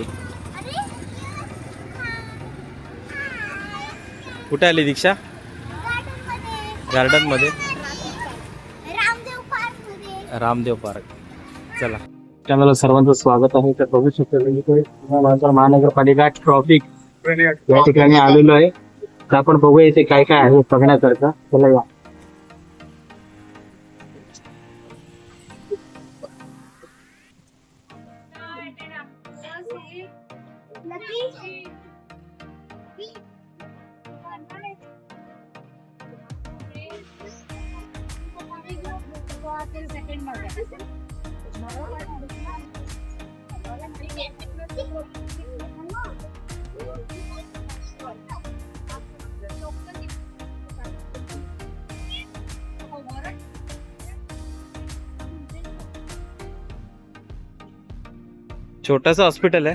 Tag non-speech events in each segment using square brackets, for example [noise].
मध्ये कुठे आली दीक्षा? गार्डनमध्ये रामदेव पार्कमध्ये रामदेव पार्क. चला. चॅनलला सर्वांचं स्वागत आहे. तर बघू शकतो महानगरपालिका ट्रॉफिक या ठिकाणी आलेलो आहे. तर आपण बघूया इथे काय काय आहे बघण्याकरता चला या. छोटस हॉस्पिटल आहे.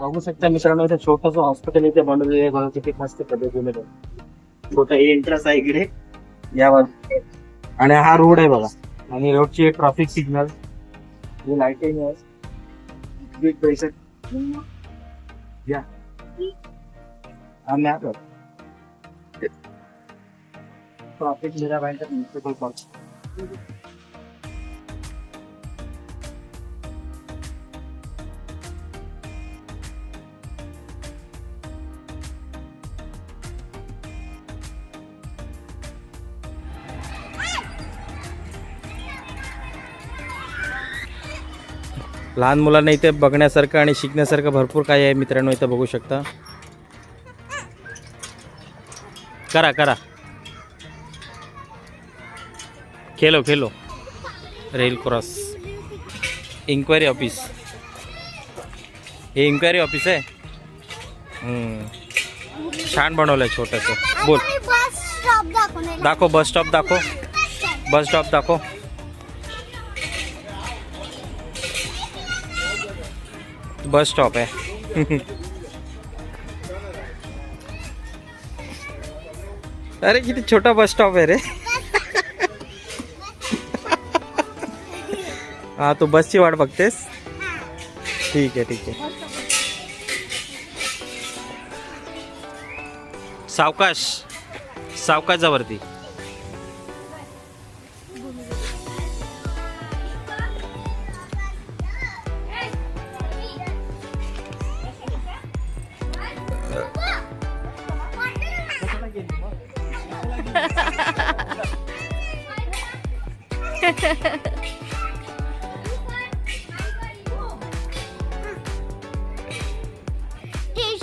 बघू शकता मित्रांनो इथे छोटस हॉस्पिटल इथे बनवलेलं आहे. बघा किती मस्त पद्धतीने छोटा एंट्रन्स आहे इकडे. या आणि हा रोड आहे बघा. आणि रोडची ट्रॅफिक सिग्नल लाइटिंग आहे. bracelet? Yeah. I'm not. Profit Mirabai Municipal लहान मुलांना इथे बघण्यासारखं आणि शिकण्यासारखं भरपूर काही आहे मित्रांनो इथं बघू शकता. करा करा. खेलो Khelo. Rail cross. Inquiry office हे इन्क्वायरी ऑफिस आहे. छान बनवलं आहे छोटंसं. बोल. दाखव बस स्टॉप दाखव. बस स्टॉप दाखव. बस स्टॉप आहे अरे किती छोटा बस स्टॉप आहे रे। हा तू बसची वाट बघतेस ठीक आहे ठीक आहे सावकाश सावकाशावरती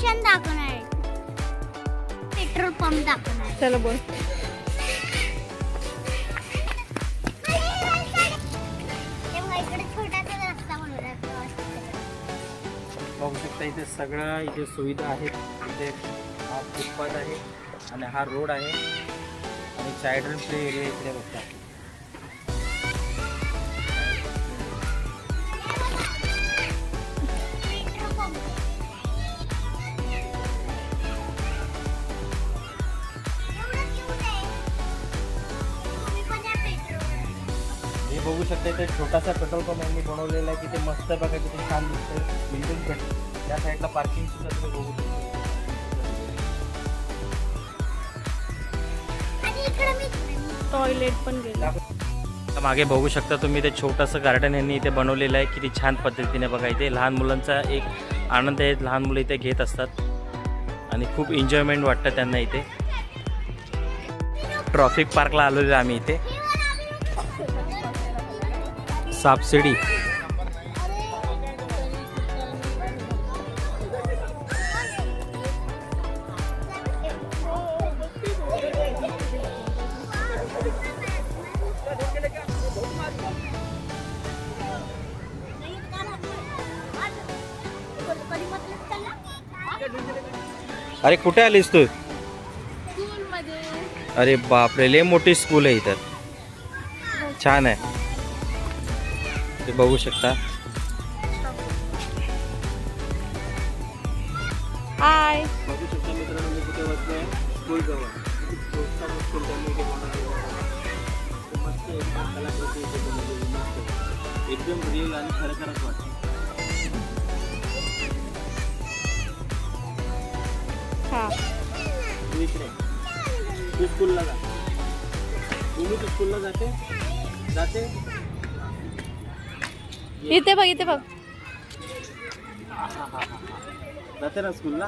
स्टेशन दाखवणार आहे. पेट्रोल पंप दाखवणार आहे. चला बोल. बघू शकता इथे सगळं इथे सुविधा आहेत. इथे हा फुटपाथ आहे आणि हा रोड आहे. आणि चायल्ड्रन प्ले एरिया इकडे बघता. शकता. इथे छोटासा पेट्रोल पंप यांनी बनवलेला आहे. तिथे मस्त बघा किती छान दिसतंय. बिल्डिंग पण. त्या साईडला पार्किंग सुद्धा तुम्ही बघू शकता आणि इकडे मी टॉयलेट पण गेलं. मागे बघू शकता तुम्ही ते छोटंसं गार्डन यांनी इथे बनवलेलं आहे. किती छान पद्धतीने बघा इथे. लहान मुलांचा एक आनंद आहे. लहान मुलं इथे घेत असतात. आणि खूप एन्जॉयमेंट वाटतं त्यांना इथे. ट्रॉफिक पार्कला आलेलो आहे आम्ही इथे. सापसिडी अरे कुठे आलीस तू? अरे बापरे लय मोठी स्कूल आहे इथं. छान आहे. तुम्ही बघू शकता. हाय कुठे एकदम रिअल आणि खरं खरंच वाटतं. स्कूलला तुम्ही स्कूलला जाते? जाते? इथे बघ इथे बघ. जाते ना स्कूलला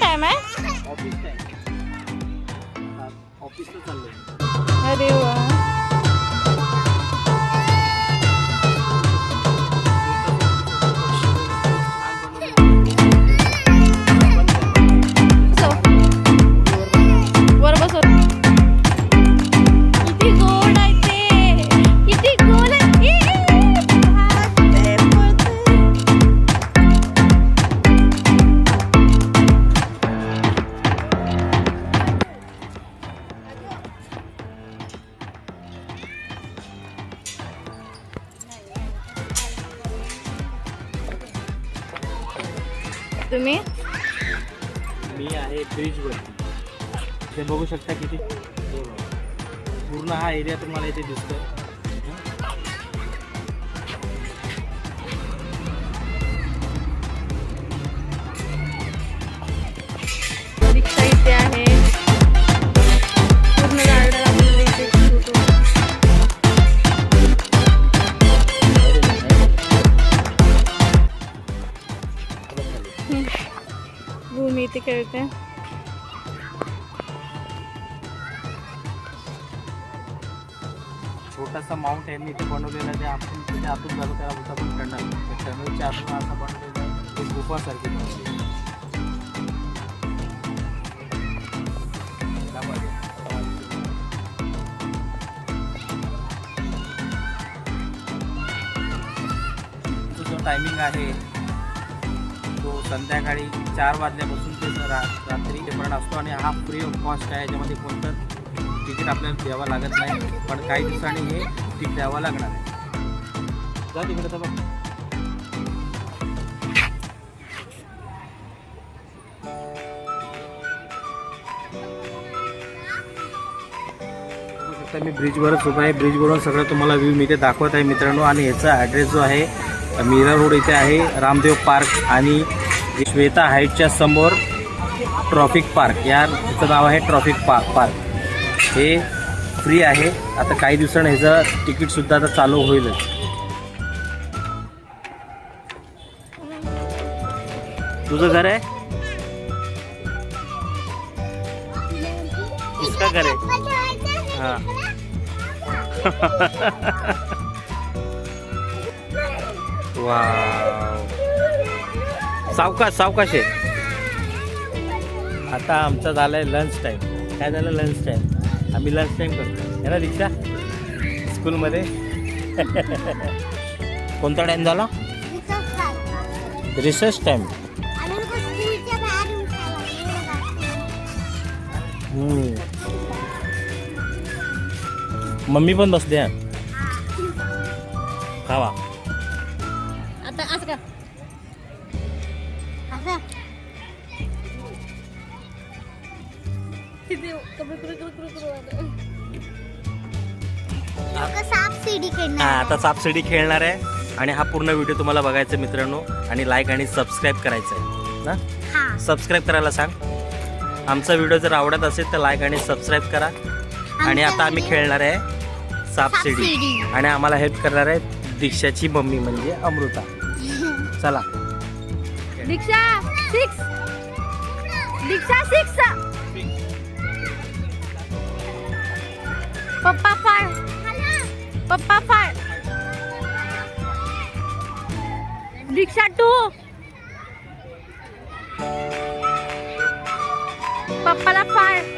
टाइम आहे तुम्ही? मी आहे ब्रिजवरती ते बघू शकता किती? पूर्ण हा एरिया तुम्हाला इथे दिसतोय. इथे. खेळते छोटासा माउंट यांनी इथे बनवलेला आहे आपण तिथे आतून जातो त्याला बोलतो पण करणार. टनलच्या आतून असं बनवलेलं आहे. एक गुफासारखी जो टायमिंग आहे संध्याकाळी चार वाजल्यापासून ते रा रात्री पर्यंत असतो आणि हा फ्री ऑफ कॉस्ट आहे याच्यामध्ये कोणतं तिकीट आपल्याला द्यावं लागत नाही. पण काही दिवसांनी हे तिकीट द्यावं लागणार आहे. जा तिकडे तर बघ. मी ब्रिजवरच उभा आहे. ब्रिजवरून सगळं तुम्हाला व्ह्यू मी इथे दाखवत आहे मित्रांनो. आणि ह्याचा ॲड्रेस जो आहे मीरा रोड इथे आहे. रामदेव पार्क आणि श्वेता हाईटच्या समोर ट्रॉफिक पार्क. या तिचं नाव आहे ट्रॉफिक पार्क पार्क. हे फ्री आहे. आता काही दिवसांनी ह्याचं तिकीटसुद्धा आता चालू होईलच. तुझं घर आहे? किसका घर आहे? हा. [laughs] वा सावकाश सावकाश आहे. आता आमचा झालाय लंच टाईम काय झालं लंच टाईम आम्ही लंच टाईम करतो है ना दीक्षा? स्कूलमध्ये [laughs] कोणता टाईम झाला? रिसर्च टाईम मम्मी पण बसते हा. खावा. आता सापसिडी खेळणार आहे. आणि हा पूर्ण व्हिडिओ तुम्हाला बघायचा आहे मित्रांनो. आणि लाईक आणि सबस्क्राईब करायचं आहे. ना? सबस्क्राईब करायला सांग. आमचा व्हिडिओ जर आवडत असेल तर लाईक आणि सबस्क्राईब करा. आणि आता आम्ही खेळणार आहे सापसिडी सापशिडी. आणि आम्हाला हेल्प करणार आहे दीक्षाची मम्मी म्हणजे अमृता. चला. Diksha six Diksha six Papa fire. Papa fire. Diksha too. Papa la fire.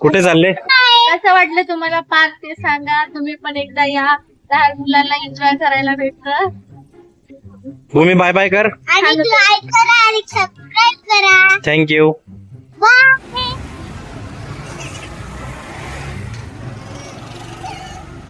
कुठे चालले? कसं वाटलं तुम्हाला पार्क ते सांगा? तुम्ही पण एकदा या. लहान मुलांना एन्जॉय करायला भेटतं भूमी बाय बाय कर. आणि लाईक करा आणि सबस्क्राईब करा. थँक्यू